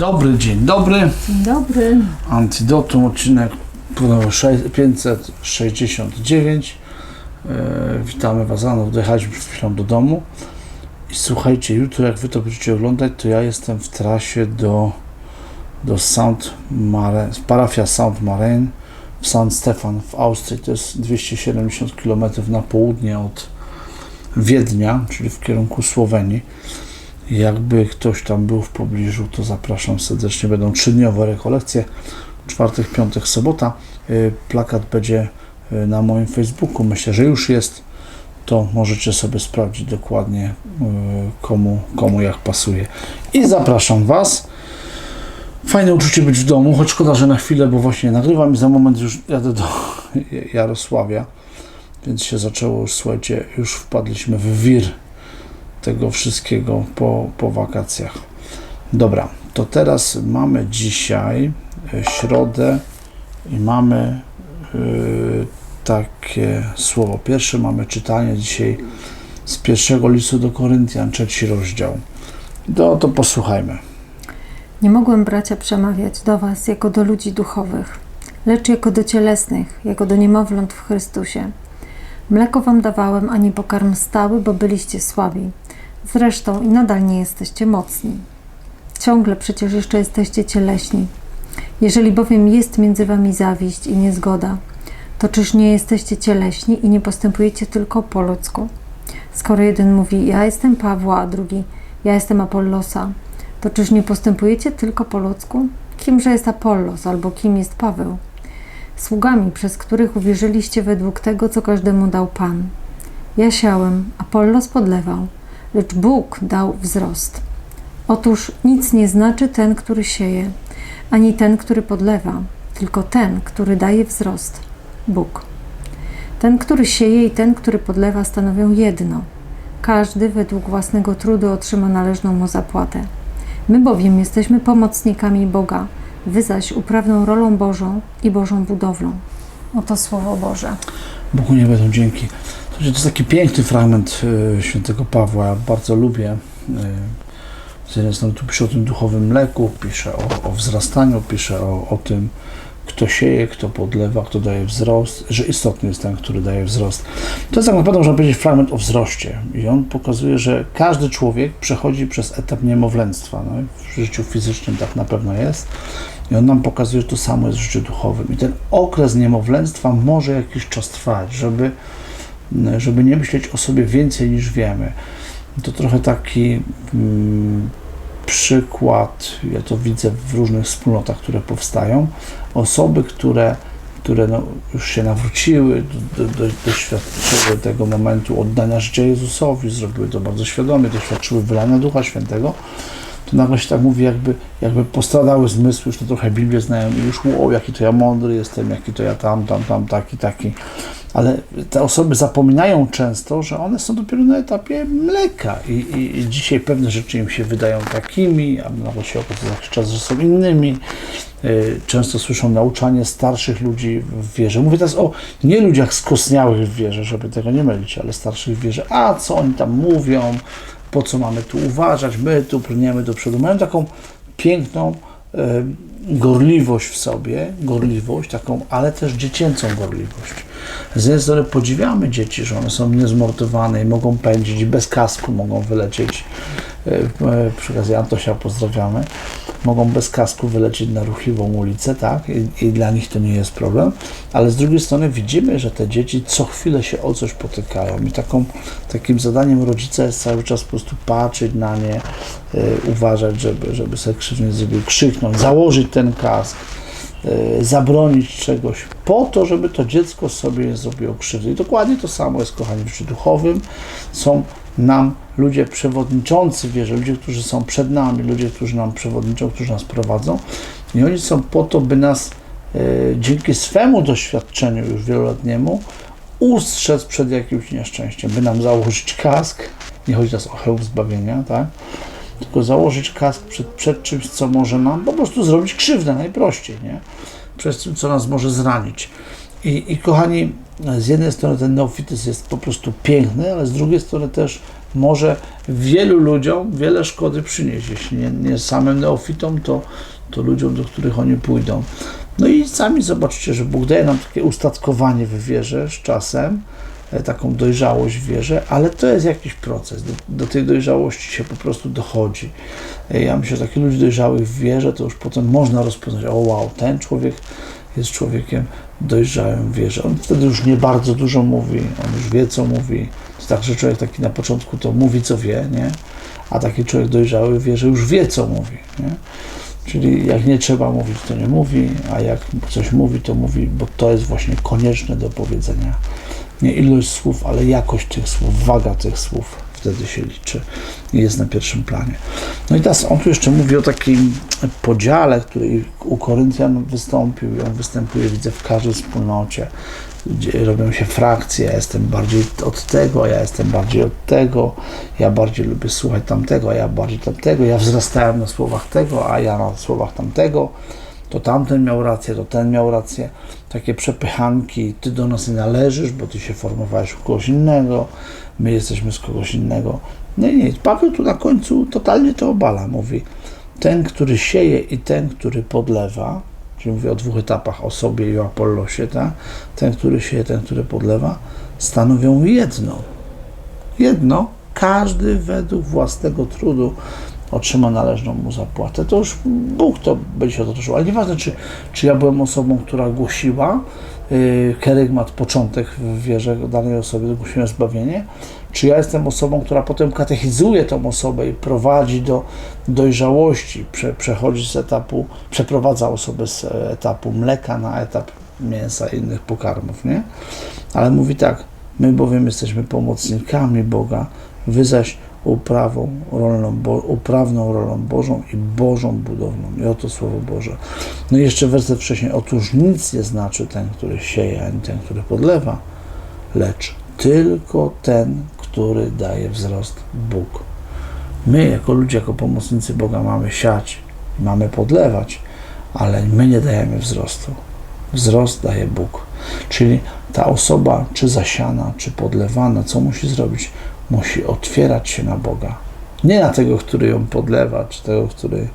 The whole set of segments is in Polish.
dobry, dzień dobry. Dzień dobry. Antidotum, odcinek numer sze- 569. E, witamy Was rano, dojechaliśmy przed chwilą do domu. I słuchajcie, jutro jak Wy to będziecie oglądać, to ja jestem w trasie do, do Saint Mare, parafia Saint Marin w San Stefan w Austrii. To jest 270 km na południe od Wiednia, czyli w kierunku Słowenii. Jakby ktoś tam był w pobliżu, to zapraszam serdecznie. Będą trzydniowe rekolekcje, czwartek, piątek, sobota. Y, Plakat będzie y, na moim Facebooku. Myślę, że już jest. To możecie sobie sprawdzić dokładnie, y, komu, komu jak pasuje. I zapraszam Was. Fajne uczucie być w domu, choć szkoda, że na chwilę, bo właśnie nagrywam i za moment już jadę do Jarosławia. Więc się zaczęło już, słuchajcie, już wpadliśmy w wir tego wszystkiego po, po wakacjach. Dobra, to teraz mamy dzisiaj e, środę i mamy e, takie słowo. Pierwsze mamy czytanie dzisiaj z pierwszego listu do Koryntian, trzeci rozdział. No to posłuchajmy. Nie mogłem, bracia, przemawiać do Was jako do ludzi duchowych, lecz jako do cielesnych, jako do niemowląt w Chrystusie. Mleko Wam dawałem, a pokarm stały, bo byliście słabi. Zresztą i nadal nie jesteście mocni. Ciągle przecież jeszcze jesteście cieleśni. Jeżeli bowiem jest między Wami zawiść i niezgoda, to czyż nie jesteście cieleśni i nie postępujecie tylko po ludzku? Skoro jeden mówi, ja jestem Pawła, a drugi, ja jestem Apollosa, to czyż nie postępujecie tylko po ludzku? Kimże jest Apollos, albo kim jest Paweł? Sługami, przez których uwierzyliście według tego, co każdemu dał Pan. Ja siałem, Apollos podlewał, lecz Bóg dał wzrost. Otóż nic nie znaczy ten, który sieje, ani ten, który podlewa, tylko ten, który daje wzrost Bóg. Ten, który sieje i ten, który podlewa, stanowią jedno. Każdy według własnego trudu otrzyma należną mu zapłatę. My bowiem jesteśmy pomocnikami Boga, wy zaś uprawną rolą Bożą i Bożą budowlą. Oto Słowo Boże. Bogu nie będą dzięki. To jest taki piękny fragment y, świętego Pawła. Ja bardzo lubię. y, Z jednej strony tu pisze o tym duchowym mleku, pisze o, o wzrastaniu, pisze o, o tym, kto sieje, kto podlewa, kto daje wzrost, że istotny jest ten, który daje wzrost. To jest tak naprawdę, można powiedzieć, fragment o wzroście. I on pokazuje, że każdy człowiek przechodzi przez etap niemowlęctwa. No, w życiu fizycznym tak na pewno jest. I on nam pokazuje, że to samo jest w życiu duchowym. I ten okres niemowlęctwa może jakiś czas trwać, żeby, żeby nie myśleć o sobie więcej niż wiemy. To trochę taki mm, przykład, ja to widzę w różnych wspólnotach, które powstają. Osoby, które, które no, już się nawróciły, do, do, doświadczyły tego momentu oddania życia Jezusowi, zrobiły to bardzo świadomie, doświadczyły wylania Ducha Świętego, to nagle się tak mówi, jakby, jakby postradały zmysły, już to trochę Biblię znają i już, o, jaki to ja mądry jestem, jaki to ja tam, tam, tam, taki, taki. Ale te osoby zapominają często, że one są dopiero na etapie mleka i, i, i dzisiaj pewne rzeczy im się wydają takimi, a nawet się okazuje jakiś czas, że są innymi. Y, Często słyszą nauczanie starszych ludzi w wierze. Mówię teraz o nie ludziach skosniałych w wierze, żeby tego nie mylić, ale starszych w wierze. A co oni tam mówią? Po co mamy tu uważać? My tu brniemy do przodu. Mają taką piękną y, gorliwość w sobie, gorliwość taką, ale też dziecięcą gorliwość. Z jednej strony podziwiamy dzieci, że one są niezmordowane i mogą pędzić, bez kasku mogą wylecieć. Y, y, Przy okazji Antosia pozdrawiamy. Mogą bez kasku wylecieć na ruchliwą ulicę, tak? I, I dla nich to nie jest problem. Ale z drugiej strony widzimy, że te dzieci co chwilę się o coś potykają. I taką, takim zadaniem rodzica jest cały czas po prostu patrzeć na nie, y, uważać, żeby, żeby sobie krzywdy nie zrobił, krzyknąć, założyć ten kask, y, zabronić czegoś, po to, żeby to dziecko sobie nie zrobiło krzywdy. I dokładnie to samo jest, kochani, w życiu duchowym. Są nam ludzie przewodniczący w wierze, ludzie, którzy są przed nami, ludzie, którzy nam przewodniczą, którzy nas prowadzą. I oni są po to, by nas e, dzięki swemu doświadczeniu już wieloletniemu ustrzec przed jakimś nieszczęściem, by nam założyć kask, nie chodzi teraz o hełm zbawienia, tak? tylko założyć kask przed, przed czymś, co może nam po prostu zrobić krzywdę, najprościej, nie? Przez tym, co nas może zranić. I, I kochani, z jednej strony ten neofityzm jest po prostu piękny, ale z drugiej strony też może wielu ludziom wiele szkody przynieść. Jeśli nie, nie samym neofitom, to, to ludziom, do których oni pójdą. No i sami zobaczcie, że Bóg daje nam takie ustatkowanie w wierze z czasem, e, taką dojrzałość w wierze, ale to jest jakiś proces. Do, do tej dojrzałości się po prostu dochodzi. E, Ja myślę, że takich ludzi dojrzałych w wierze, to już potem można rozpoznać, o wow, ten człowiek jest człowiekiem dojrzałym w wierze. On wtedy już nie bardzo dużo mówi, on już wie, co mówi. To tak, że człowiek taki na początku to mówi, co wie, nie? A taki człowiek dojrzały w wierze już wie, co mówi, nie? Czyli jak nie trzeba mówić, to nie mówi, a jak coś mówi, to mówi, bo to jest właśnie konieczne do powiedzenia. Nie ilość słów, ale jakość tych słów, waga tych słów wtedy się liczy i jest na pierwszym planie. No i teraz on tu jeszcze mówi o takim podziale, który u Koryntian wystąpił i on występuje, widzę, w każdej wspólnocie, gdzie robią się frakcje, ja jestem bardziej od tego, ja jestem bardziej od tego, ja bardziej lubię słuchać tamtego, ja bardziej tamtego, ja wzrastałem na słowach tego, a ja na słowach tamtego, to tamten miał rację, to ten miał rację. Takie przepychanki, ty do nas nie należysz, bo ty się formowałeś u kogoś innego, my jesteśmy z kogoś innego. Nie, nie, Paweł tu na końcu totalnie to obala. Mówi, ten, który sieje i ten, który podlewa, czyli mówi o dwóch etapach, o sobie i o Apollosie, tak? ten, który sieje, ten, który podlewa, stanowią jedno. Jedno, każdy według własnego trudu otrzyma należną mu zapłatę. To już Bóg to będzie się otoczył. Ale nieważne, czy, czy ja byłem osobą, która głosiła kerygmat, początek w wierze danej osobie, głosiłem zbawienie, czy ja jestem osobą, która potem katechizuje tą osobę i prowadzi do dojrzałości, prze, przechodzi z etapu, przeprowadza osobę z etapu mleka na etap mięsa i innych pokarmów, nie? Ale mówi tak, my bowiem jesteśmy pomocnikami Boga, wy zaś uprawą rolą, Bo- uprawną rolą Bożą i Bożą budowlą. I oto Słowo Boże. No i jeszcze werset wcześniej. Otóż nic nie znaczy ten, który sieje, ani ten, który podlewa, lecz tylko ten, który daje wzrost Bóg. My, jako ludzie, jako pomocnicy Boga, mamy siać, mamy podlewać, ale my nie dajemy wzrostu. Wzrost daje Bóg. Czyli ta osoba, czy zasiana, czy podlewana, co musi zrobić? Musi otwierać się na Boga. Nie na tego, który ją podlewa, czy tego, który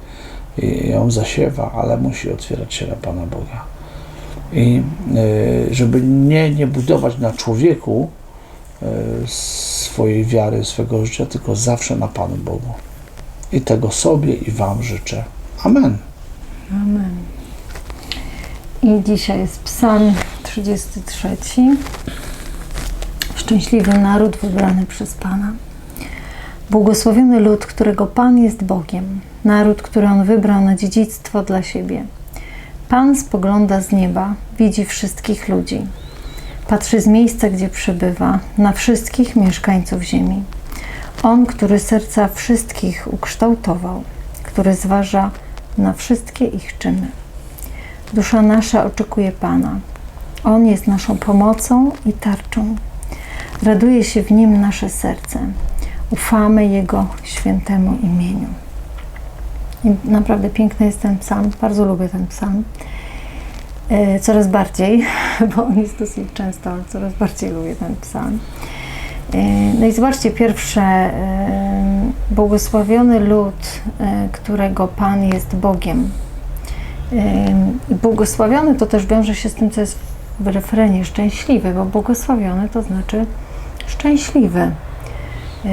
ją zasiewa, ale musi otwierać się na Pana Boga. I y, żeby nie, nie budować na człowieku y, swojej wiary, swego życia, tylko zawsze na Panu Bogu. I tego sobie i Wam życzę. Amen. Amen. I dzisiaj jest Psalm 33. Szczęśliwy naród wybrany przez Pana. Błogosławiony lud, którego Pan jest Bogiem, naród, który On wybrał na dziedzictwo dla siebie. Pan spogląda z nieba, widzi wszystkich ludzi. Patrzy z miejsca, gdzie przebywa, na wszystkich mieszkańców ziemi. On, który serca wszystkich ukształtował, który zważa na wszystkie ich czyny. Dusza nasza oczekuje Pana. On jest naszą pomocą i tarczą. Raduje się w nim nasze serce. Ufamy Jego świętemu imieniu. I naprawdę piękny jest ten psalm. Bardzo lubię ten psalm. E, Coraz bardziej, bo on jest dosyć często, ale coraz bardziej lubię ten psalm. E, No i zobaczcie, pierwsze, e, błogosławiony lud, którego Pan jest Bogiem. Błogosławiony to też wiąże się z tym, co jest w refrenie szczęśliwy, bo błogosławiony to znaczy szczęśliwy. Yy,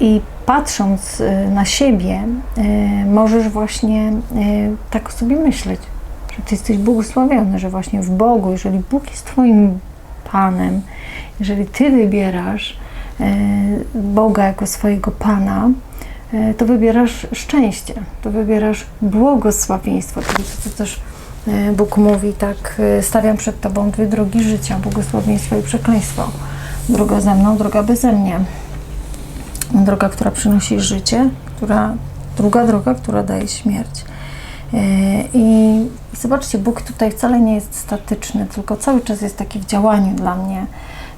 I patrząc yy, na siebie, yy, możesz właśnie tak sobie myśleć, że ty jesteś błogosławiony, że właśnie w Bogu, jeżeli Bóg jest Twoim Panem, jeżeli Ty wybierasz Boga jako swojego Pana, e, to wybierasz szczęście, to wybierasz błogosławieństwo, czyli to, co też e, Bóg mówi, tak, e, stawiam przed Tobą dwie drogi życia, błogosławieństwo i przekleństwo. Droga ze mną, droga beze mnie. Droga, która przynosi życie, która, druga droga, która daje śmierć. E, I zobaczcie, Bóg tutaj wcale nie jest statyczny, tylko cały czas jest taki w działaniu dla mnie,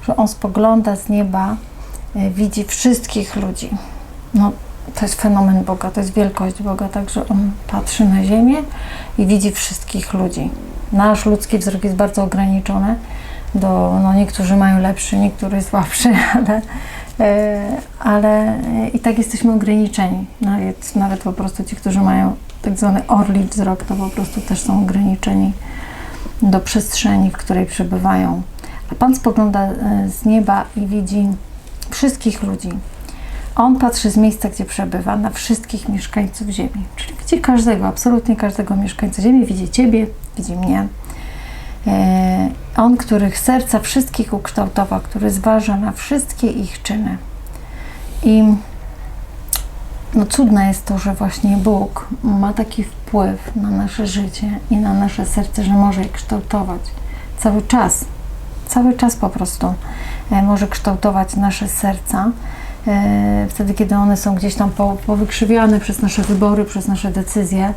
że On spogląda z nieba, e, widzi wszystkich ludzi. No, to jest fenomen Boga, to jest wielkość Boga, także On patrzy na ziemię i widzi wszystkich ludzi. Nasz ludzki wzrok jest bardzo ograniczony. Do, no niektórzy mają lepszy, niektórzy słabszy, ale, e, ale e, i tak jesteśmy ograniczeni. Nawet, nawet po prostu ci, którzy mają tak zwany orli wzrok, to po prostu też są ograniczeni do przestrzeni, w której przebywają. A Pan spogląda e, z nieba i widzi wszystkich ludzi. On patrzy z miejsca, gdzie przebywa, na wszystkich mieszkańców Ziemi. Czyli widzi każdego, absolutnie każdego mieszkańca Ziemi. Widzi Ciebie, widzi mnie. E, On, których serca wszystkich ukształtował, który zważa na wszystkie ich czyny. I no cudne jest to, że właśnie Bóg ma taki wpływ na nasze życie i na nasze serce, że może je kształtować cały czas. Cały czas po prostu e, może kształtować nasze serca. E, Wtedy, kiedy one są gdzieś tam po- powykrzywiane przez nasze wybory, przez nasze decyzje,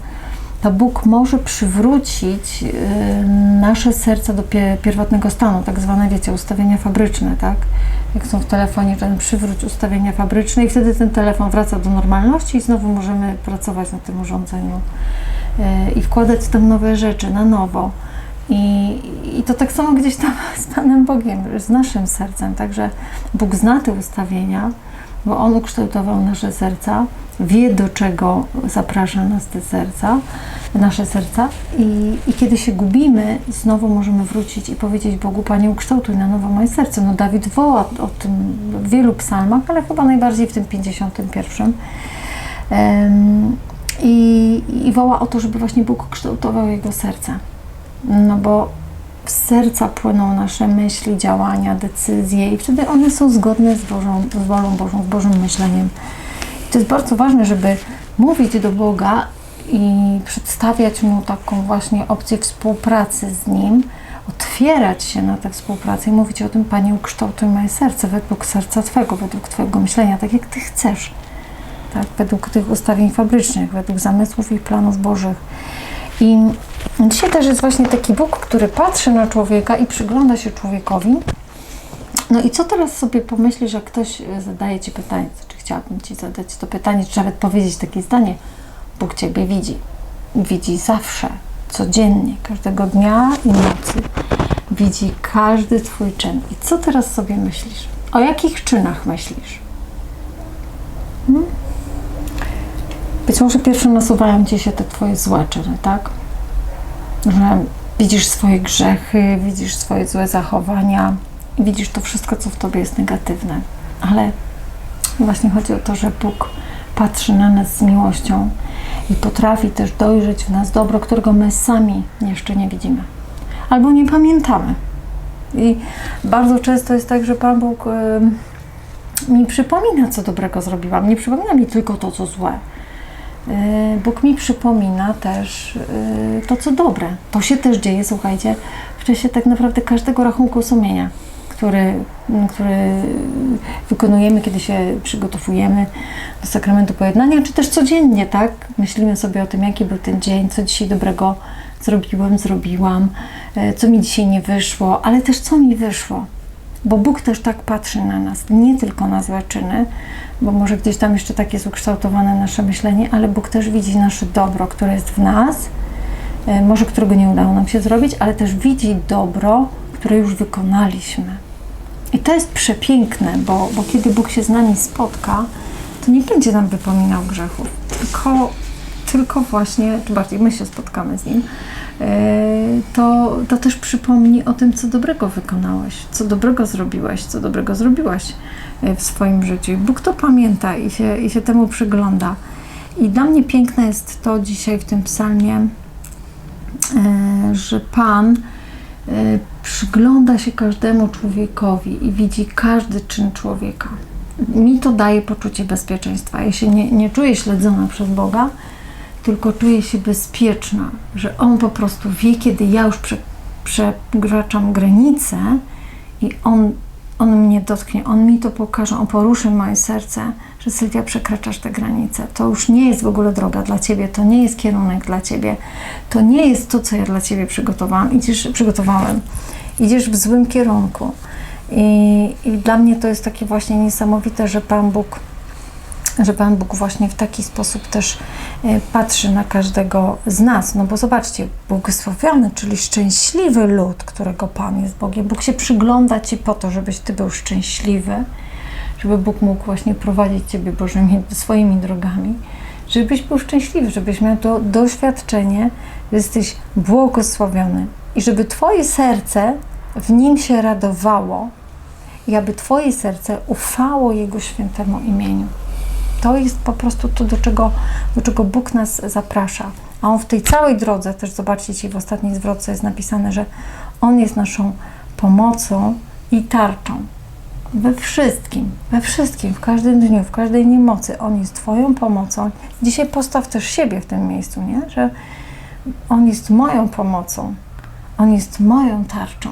to Bóg może przywrócić e, nasze serca do pie- pierwotnego stanu, tak zwane, wiecie, ustawienia fabryczne, tak? Jak są w telefonie, ten przywróć ustawienia fabryczne i wtedy ten telefon wraca do normalności i znowu możemy pracować na tym urządzeniu e, i wkładać tam nowe rzeczy na nowo. I, I to tak samo gdzieś tam z Panem Bogiem, z naszym sercem. Także Bóg zna te ustawienia, bo On ukształtował nasze serca, wie do czego zaprasza nas te serca, nasze serca i, i kiedy się gubimy, znowu możemy wrócić i powiedzieć Bogu, Panie ukształtuj na nowo moje serce. No Dawid woła o tym w wielu psalmach, ale chyba najbardziej w tym 51. Em, i, I woła o to, żeby właśnie Bóg kształtował jego serce. No bo z serca płyną nasze myśli, działania, decyzje i wtedy one są zgodne z, Bożą, z wolą Bożą, z Bożym myśleniem. I to jest bardzo ważne, żeby mówić do Boga i przedstawiać Mu taką właśnie opcję współpracy z Nim, otwierać się na tę współpracę i mówić o tym, Panie, ukształtuj moje serce według serca Twego, według Twojego myślenia, tak jak Ty chcesz. Tak, według tych ustawień fabrycznych, według zamysłów i planów Bożych. I dzisiaj też jest właśnie taki Bóg, który patrzy na człowieka i przygląda się człowiekowi. No i co teraz sobie pomyślisz, jak ktoś e, zadaje Ci pytanie, czy chciałabym Ci zadać to pytanie, czy nawet powiedzieć takie zdanie, Bóg Ciebie widzi. Widzi zawsze, codziennie, każdego dnia i nocy. Widzi każdy Twój czyn. I co teraz sobie myślisz? O jakich czynach myślisz? Hmm? Być może pierwsze nasuwają Ci się te Twoje złe czyny, tak? Że widzisz swoje grzechy, widzisz swoje złe zachowania, widzisz to wszystko, co w Tobie jest negatywne. Ale właśnie chodzi o to, że Bóg patrzy na nas z miłością i potrafi też dojrzeć w nas dobro, którego my sami jeszcze nie widzimy. Albo nie pamiętamy. I bardzo często jest tak, że Pan Bóg em, mi przypomina, co dobrego zrobiłam. Nie przypomina mi tylko to, co złe. Yy, Bóg mi przypomina też yy, to, co dobre. To się też dzieje, słuchajcie, w czasie tak naprawdę każdego rachunku sumienia, który, mm, który wykonujemy, kiedy się przygotowujemy do sakramentu pojednania, czy też codziennie, tak? Myślimy sobie o tym, jaki był ten dzień, co dzisiaj dobrego zrobiłem, zrobiłam, yy, co mi dzisiaj nie wyszło, ale też co mi wyszło. Bo Bóg też tak patrzy na nas, nie tylko na złe czyny, bo może gdzieś tam jeszcze tak jest ukształtowane nasze myślenie, ale Bóg też widzi nasze dobro, które jest w nas, e, może którego nie udało nam się zrobić, ale też widzi dobro, które już wykonaliśmy. I to jest przepiękne, bo, bo kiedy Bóg się z nami spotka, to nie będzie nam wypominał grzechów, tylko, tylko właśnie, czy bardziej my się spotkamy z Nim, to, to też przypomni o tym, co dobrego wykonałeś, co dobrego zrobiłeś, co dobrego zrobiłaś e, w swoim życiu. Bóg to pamięta i się, i się temu przygląda. I dla mnie piękne jest to dzisiaj w tym psalmie, e, że Pan e, przygląda się każdemu człowiekowi i widzi każdy czyn człowieka. Mi to daje poczucie bezpieczeństwa. Ja się nie, nie czuję śledzona przez Boga, tylko czuję się bezpieczna, że On po prostu wie, kiedy ja już prze, przekraczam granicę i On, on mnie dotknie, On mi to pokaże, On poruszy moje serce, że Sylwia przekraczasz tę granicę. To już nie jest w ogóle droga dla Ciebie, to nie jest kierunek dla Ciebie, to nie jest to, co ja dla Ciebie przygotowałam. Idziesz, przygotowałem. Idziesz w złym kierunku. I, I dla mnie to jest takie właśnie niesamowite, że Pan Bóg że Pan Bóg właśnie w taki sposób też e, patrzy na każdego z nas. No bo zobaczcie, błogosławiony, czyli szczęśliwy lud, którego Pan jest Bogiem. Bóg się przygląda Ci po to, żebyś Ty był szczęśliwy, żeby Bóg mógł właśnie prowadzić Ciebie Bożymi, swoimi drogami, żebyś był szczęśliwy, żebyś miał to doświadczenie, że jesteś błogosławiony i żeby Twoje serce w nim się radowało i aby Twoje serce ufało Jego świętemu imieniu. To jest po prostu to, do czego, do czego Bóg nas zaprasza. A On w tej całej drodze, też zobaczcie dzisiaj w ostatniej zwrotce jest napisane, że On jest naszą pomocą i tarczą. We wszystkim, we wszystkim, w każdym dniu, w każdej niemocy. On jest Twoją pomocą. Dzisiaj postaw też siebie w tym miejscu, nie? Że On jest moją pomocą. On jest moją tarczą.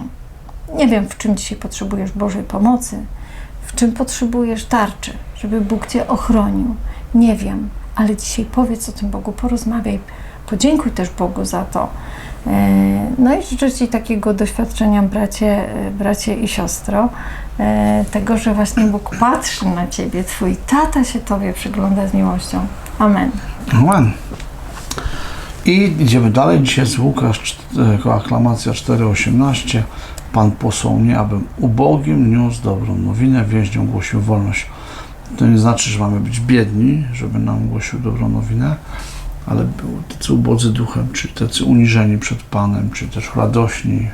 Nie wiem, w czym dzisiaj potrzebujesz Bożej pomocy, w czym potrzebujesz tarczy, żeby Bóg Cię ochronił. Nie wiem, ale dzisiaj powiedz o tym Bogu, porozmawiaj, podziękuj też Bogu za to. E, No i życzę Ci takiego doświadczenia, bracie, e, bracie i siostro, e, tego, że właśnie Bóg patrzy na Ciebie, Twój tata się Tobie przygląda z miłością. Amen. Amen. I idziemy dalej. Dzisiaj jest Łukasz, aklamacja 4,18. Pan posłał mnie, abym ubogim niósł dobrą nowinę, więźniom głosił wolność. To nie znaczy, że mamy być biedni, żeby nam głosił dobrą nowinę, ale tacy ubodzy duchem, czy tacy uniżeni przed Panem, czy też radośni,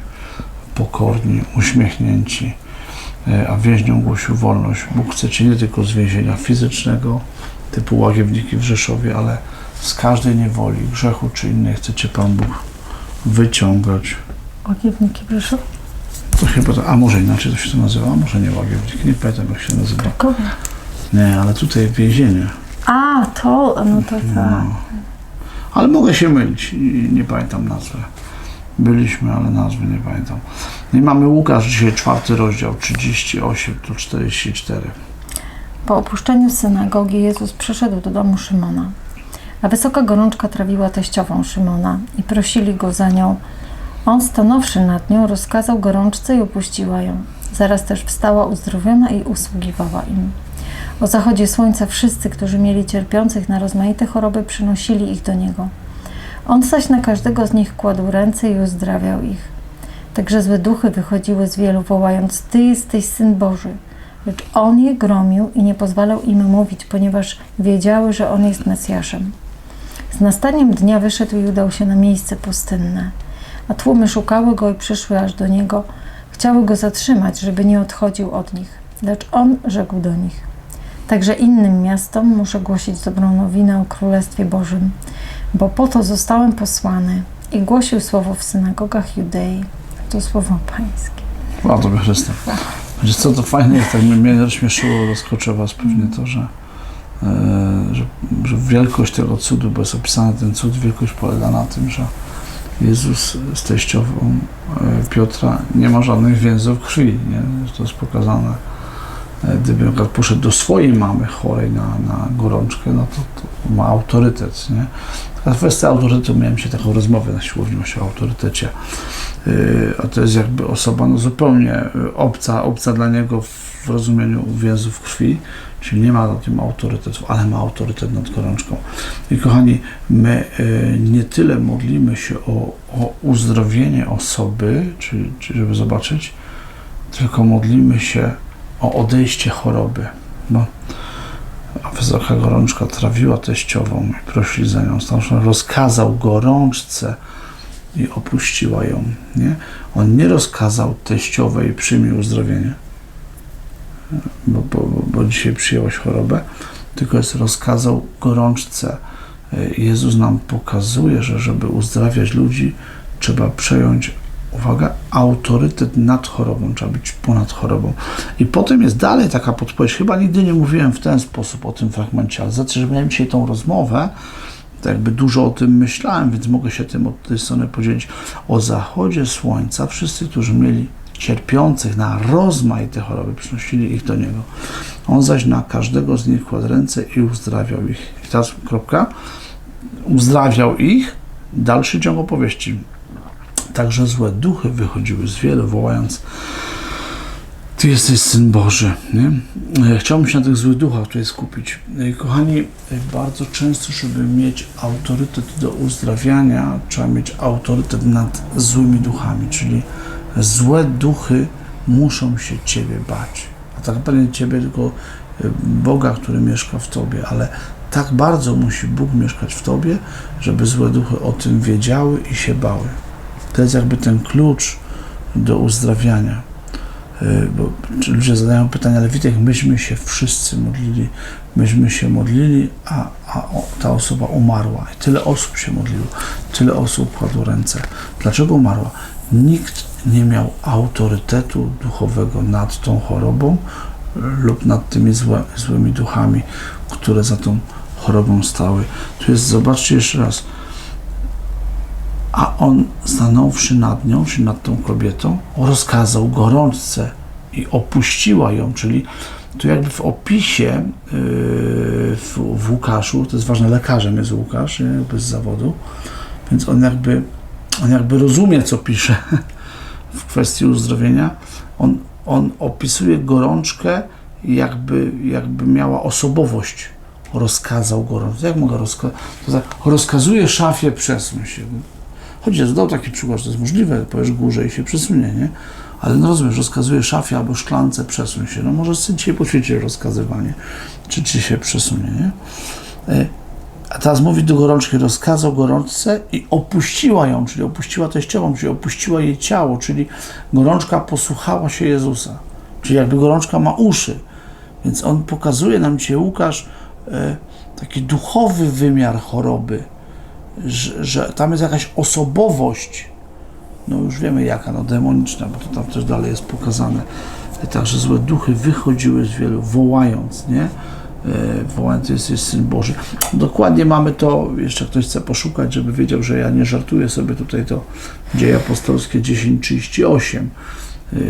pokorni, uśmiechnięci, e, a więźniom głosił wolność. Bóg chce Cię nie tylko z więzienia fizycznego, typu łagiewniki w Rzeszowie, ale z każdej niewoli, grzechu czy innej chce Cię Pan Bóg wyciągać. Łagiewniki, proszę. To chyba, to, a może inaczej to się to nazywa, a może nie łagiewnik, nie pamiętam jak się nazywa. Krakowie. Nie, ale tutaj więzienie. A, to, no to tak. No. Ale mogę się mylić i nie pamiętam nazwy. Byliśmy, ale nazwy nie pamiętam. No I mamy Łukasz dzisiaj czwarty rozdział, 38 do 44. Po opuszczeniu synagogi Jezus przyszedł do domu Szymona, a wysoka gorączka trawiła teściową Szymona i prosili go za nią. On, stanąwszy nad nią, rozkazał gorączce i opuściła ją. Zaraz też wstała uzdrowiona i usługiwała im. O zachodzie słońca wszyscy, którzy mieli cierpiących na rozmaite choroby, przynosili ich do niego. On zaś na każdego z nich kładł ręce i uzdrawiał ich. Także złe duchy wychodziły z wielu, wołając: Ty jesteś syn Boży. Lecz on je gromił i nie pozwalał im mówić, ponieważ wiedziały, że on jest Mesjaszem. Z nastaniem dnia wyszedł i udał się na miejsce pustynne. A tłumy szukały go i przyszły aż do niego. Chciały go zatrzymać, żeby nie odchodził od nich. Lecz on rzekł do nich: Także innym miastom muszę głosić dobrą nowinę o Królestwie Bożym, bo po to zostałem posłany i głosił słowo w synagogach Judei. To słowo Pańskie. O, to. Wiecie co, to fajne jest, tak mnie rozśmieszyło, rozkoczy Was pewnie to, że, e, że, że wielkość tego cudu, bo jest opisany ten cud, wielkość polega na tym, że Jezus z teściową e, Piotra nie ma żadnych więzów krwi, nie? To jest pokazane. E, Gdyby poszedł do swojej mamy chorej na, na gorączkę, no to, to ma autorytet, nie? A w kwestii autorytetu miałem się taką rozmowę na siłowni o autorytecie. Yy, a to jest jakby osoba no, zupełnie obca, obca dla niego w rozumieniu więzów krwi, czyli nie ma nad tym autorytetu, ale ma autorytet nad gorączką. I kochani, my y, nie tyle modlimy się o, o uzdrowienie osoby, czy, czy żeby zobaczyć, tylko modlimy się o odejście choroby. Bo wysoka gorączka trawiła teściową i prosili za nią. Stąd rozkazał gorączce i opuściła ją. Nie? On nie rozkazał teściowej przyjmij uzdrowienie, bo, bo, bo, dzisiaj przyjęłaś chorobę, tylko jest rozkazał gorączce. Jezus nam pokazuje, że żeby uzdrawiać ludzi, trzeba przejąć, uwaga, autorytet nad chorobą, trzeba być ponad chorobą. I potem jest dalej taka podpowiedź, chyba nigdy nie mówiłem w ten sposób o tym fragmencie, ale za to, że miałem dzisiaj tą rozmowę, to jakby dużo o tym myślałem, więc mogę się tym od tej strony podzielić. O zachodzie słońca wszyscy, którzy mieli cierpiących na rozmaite choroby, przynosili ich do Niego. On zaś na każdego z nich kładł ręce i uzdrawiał ich. I teraz kropka. Uzdrawiał ich. Dalszy ciąg opowieści. Także złe duchy wychodziły z wielu, wołając Ty jesteś Syn Boży. Nie? E, Chciałbym się na tych złych duchach tutaj skupić. E, Kochani, e, bardzo często, żeby mieć autorytet do uzdrawiania, trzeba mieć autorytet nad złymi duchami, czyli złe duchy muszą się Ciebie bać. A tak naprawdę Ciebie, tylko e, Boga, który mieszka w Tobie, ale tak bardzo musi Bóg mieszkać w Tobie, żeby złe duchy o tym wiedziały i się bały. To jest jakby ten klucz do uzdrawiania. Y, Bo ludzie zadają pytania, ale Witek, myśmy się wszyscy modlili, myśmy się modlili, a, a o, ta osoba umarła. I tyle osób się modliło, tyle osób kładło ręce. Dlaczego umarła? Nikt nie miał autorytetu duchowego nad tą chorobą lub nad tymi złe, złymi duchami, które za tą chorobą stały. Tu jest, zobaczcie jeszcze raz, a on stanąwszy nad nią, czy nad tą kobietą, rozkazał gorączce i opuściła ją, czyli tu jakby w opisie yy, w, w Łukaszu, to jest ważne, lekarzem jest Łukasz, bez zawodu, więc on jakby, on jakby rozumie, co pisze w kwestii uzdrowienia. On, on opisuje gorączkę jakby, jakby miała osobowość. Rozkazał gorączkę. Jak mogę rozkazać? Rozkazuje szafie przesuń się. Jest dał taki przykład, że to jest możliwe, powiesz górze i się przesunie, nie? Ale no rozumiesz, rozkazuje szafie albo szklance przesuń się. No może syn dzisiaj poćwiczy rozkazywanie, czy ci się przesunie, nie? A teraz mówi do gorączki, rozkazał gorączce i opuściła ją, czyli opuściła teściową, czyli opuściła jej ciało, czyli gorączka posłuchała się Jezusa. Czyli jakby gorączka ma uszy. Więc on pokazuje nam dzisiaj, Łukasz, e, taki duchowy wymiar choroby że, że tam jest jakaś osobowość, no już wiemy jaka, no demoniczna, bo to tam też dalej jest pokazane. Także złe duchy wychodziły z wielu, wołając, nie? E, Wołając, jest, jest Syn Boży. Dokładnie mamy to, jeszcze ktoś chce poszukać, żeby wiedział, że ja nie żartuję sobie tutaj to Dzieje Apostolskie 10.38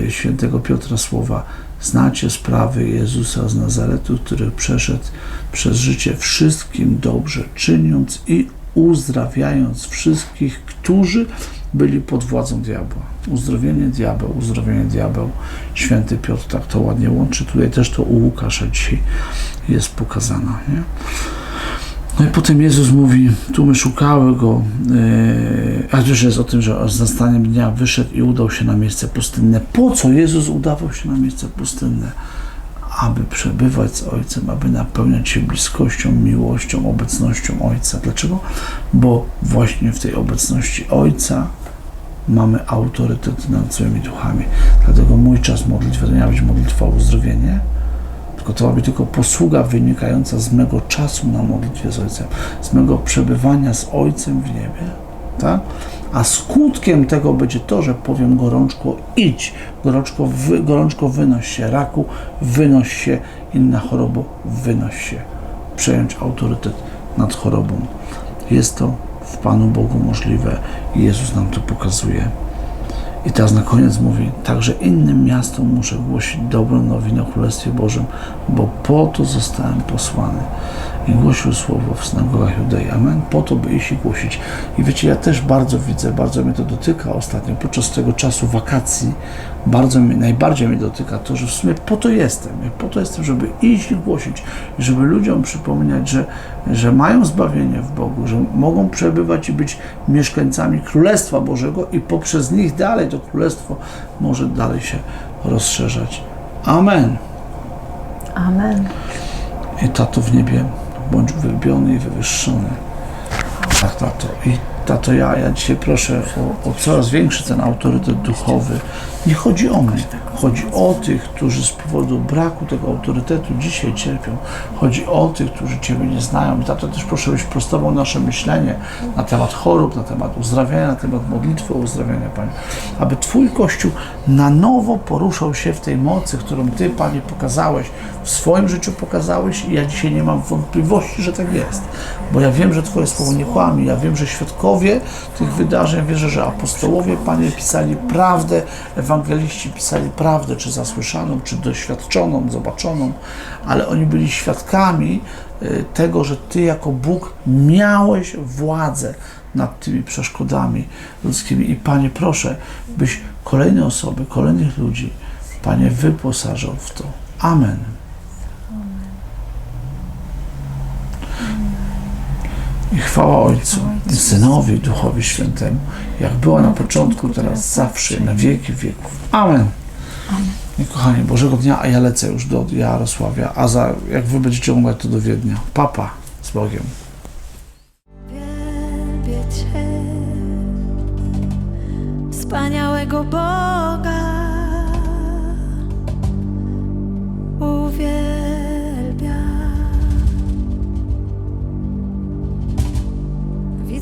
e, świętego Piotra słowa. Znacie sprawy Jezusa z Nazaretu, który przeszedł przez życie wszystkim dobrze czyniąc i uzdrawiając wszystkich, którzy byli pod władzą diabła. Uzdrowienie diabeł, uzdrowienie diabeł. Święty Piotr tak to ładnie łączy. Tutaj też to u Łukasza dzisiaj jest pokazana. Nie? No i potem Jezus mówi, tłumy szukały go, yy, a już jest o tym, że z nastaniem dnia wyszedł i udał się na miejsce pustynne. Po co Jezus udawał się na miejsce pustynne? Aby przebywać z Ojcem, aby napełniać się bliskością, miłością, obecnością Ojca. Dlaczego? Bo właśnie w tej obecności Ojca mamy autorytet nad złymi duchami. Dlatego mój czas modlitwy to nie ma być modlitwa o uzdrowienie, tylko to ma być tylko posługa wynikająca z mego czasu na modlitwie z Ojcem, z mego przebywania z Ojcem w niebie. Tak? A skutkiem tego będzie to, że powiem gorączko idź, gorączko, wy, gorączko wynoś się, raku wynoś się, inna choroba wynoś się. Przejąć autorytet nad chorobą. Jest to w Panu Bogu możliwe i Jezus nam to pokazuje. I teraz na koniec mówi, także innym miastom muszę głosić dobrą nowinę o Królestwie Bożym, bo po to zostałem posłany. I głosił słowo w synagogach Judei. Amen. Po to, by iść i głosić. I wiecie, ja też bardzo widzę, bardzo mnie to dotyka ostatnio, podczas tego czasu wakacji, bardzo mnie, najbardziej mnie dotyka to, że w sumie po to jestem. Ja po to jestem, żeby iść i głosić, żeby ludziom przypominać, że, że mają zbawienie w Bogu, że mogą przebywać i być mieszkańcami Królestwa Bożego i poprzez nich dalej to Królestwo może dalej się rozszerzać. Amen. Amen. I tato w niebie, bądź uwielbiony i wywyższony. Tak, tato. I tato, ja, ja dzisiaj proszę o, o coraz większy ten autorytet duchowy. Nie chodzi o mnie, chodzi o tych, którzy z powodu braku tego autorytetu dzisiaj cierpią. Chodzi o tych, którzy Ciebie nie znają. I tato, też proszę, byś prostował nasze myślenie na temat chorób, na temat uzdrawiania, na temat modlitwy o uzdrawianie, Panie. Aby Twój Kościół na nowo poruszał się w tej mocy, którą Ty, Panie, pokazałeś, w swoim życiu pokazałeś i ja dzisiaj nie mam wątpliwości, że tak jest. Bo ja wiem, że Twoje słowo nie kłamie. Ja wiem, że świadkowie tych wydarzeń, wierzę, że apostołowie, Panie, pisali prawdę, ewangeliści pisali prawdę, czy zasłyszaną, czy doświadczoną, zobaczoną, ale oni byli świadkami y, tego, że Ty jako Bóg miałeś władzę nad tymi przeszkodami ludzkimi. I Panie, proszę, byś kolejne osoby, kolejnych ludzi Panie, wyposażą w to. Amen. I chwała Ojcu, i Synowi, i Duchowi Świętemu, jak była na początku, teraz, zawsze, na wieki wieków. Amen. Amen. I kochani, Bożego dnia, a ja lecę już do Jarosławia, a za, jak wy będziecie umówić, to do Wiednia. Papa, z Bogiem. Cię, wspaniałego Boga.